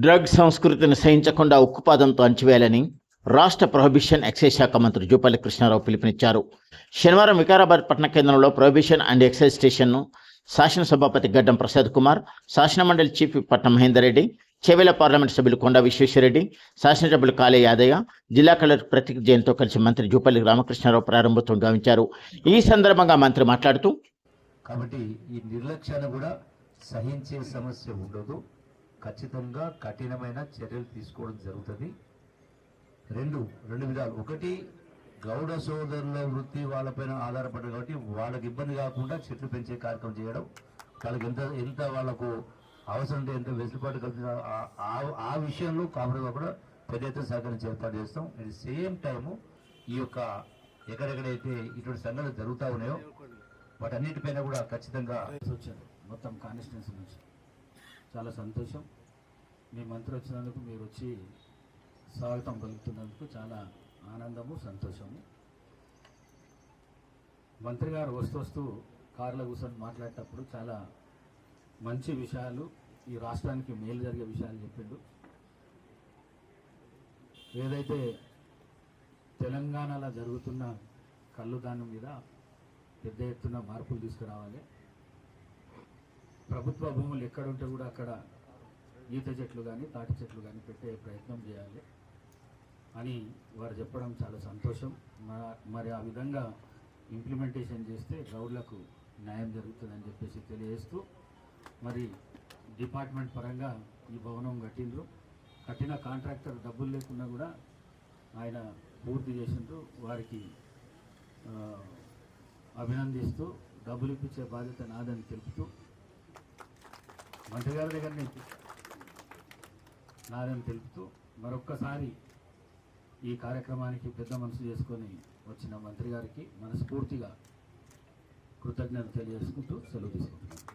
Drug సంస్కృతిని సహించకుండా ఉక్కుపాదంతో అంచివేయాలని రాష్ట్ర prohibition excise శాఖ మంత్రి జూపల్లి కృష్ణారావు పిలుపునిచ్చారు. శనివారం వికారాబాద్ పట్టణ కేంద్రంలో ప్రొహిబిషన్ అండ్ ఎక్సైజ్ స్టేషన్ను శాసనసభాపతి గడ్డం ప్రసాద్ కుమార్ శాసనమండలి చీఫ్ పట్నం మహేందర్ రెడ్డి చెవెల పార్లమెంట్ సభ్యులు కొండ విశ్వేశ్వరరెడ్డి శాసనసభ్యులు కాలే యాదయ్య జిల్లా కలెక్టర్ ప్రతీక్ జైన్తో కలిసి మంత్రి జూపల్లి రామకృష్ణారావు ప్రారంభోత్సవం గావించారు. ఈ సందర్భంగా మంత్రి మాట్లాడుతూ కాబట్టి ఈ నిర్లక్ష్యాన్ని కూడా సహించే సమస్య ఉండదు. ఖచ్చితంగా కఠినమైన చర్యలు తీసుకోవడం జరుగుతుంది. రెండు రెండు విధాలు. ఒకటి గౌడ సోదరుల వృత్తి వాళ్ళపైన ఆధారపడ్డది కాబట్టి వాళ్ళకి ఇబ్బంది కాకుండా చెట్లు పెంచే కార్యక్రమం చేయడం. వాళ్ళకి ఎంత ఎంత వాళ్ళకు అవసరం ఉంటే ఎంత వెసులుబాటు కలిగిన ఆ- ఆ- విషయంలో కామన్గా కూడా పెద్ద ఎత్తున సహకరించి ఏర్పాటు చేస్తాం. అట్ ది సేమ్ టైము ఈ యొక్క ఎక్కడెక్కడైతే ఇటువంటి సంఘటనలు జరుగుతూ ఉన్నాయో వాటన్నిటిపైన కూడా ఖచ్చితంగా వచ్చారు. మొత్తం కాన్స్టిట్యున్సీ నుంచి. చాలా సంతోషం. మీ మంత్రి వచ్చినందుకు మీరు వచ్చి స్వాగతం పలుకుతున్నందుకు చాలా ఆనందము సంతోషము. మంత్రి గారు వస్తూ వస్తూ కారులో కూర్చొని మాట్లాడేటప్పుడు చాలా మంచి విషయాలు ఈ రాష్ట్రానికి మేలు జరిగే విషయాలు చెప్పిండు. ఏదైతే తెలంగాణలో జరుగుతున్న కళ్ళుదానం మీద పెద్ద ఎత్తున మార్పులు తీసుకురావాలి. ప్రభుత్వ భూములు ఎక్కడుంటే కూడా అక్కడ ఈత చెట్లు కానీ తాటి చెట్లు కానీ పెట్టే ప్రయత్నం చేయాలి. అని వారు చెప్పడం చాలా సంతోషం. మరి ఆ విధంగా ఇంప్లిమెంటేషన్ చేస్తే రౌడ్లకు న్యాయం జరుగుతుందని చెప్పేసి తెలియజేస్తూ మరి డిపార్ట్మెంట్ పరంగా ఈ భవనం కట్టిండ్రు. కట్టిన కాంట్రాక్టర్ డబ్బులు లేకున్నా కూడా ఆయన పూర్తి చేసిండ్రు. వారికి అభినందిస్తూ డబ్బులు ఇప్పించే బాధ్యత నాదని తెలుపుతూ. మంత్రి గారి దగ్గరనే నాదని తెలుపుతూ మరొక్కసారి ఈ కార్యక్రమానికి పెద్ద మనసు చేసుకొని వచ్చిన మంత్రి గారికి మనస్ఫూర్తిగా కృతజ్ఞతలు తెలియజేసుకుంటూ సెలవు తీసుకుంటున్నాను.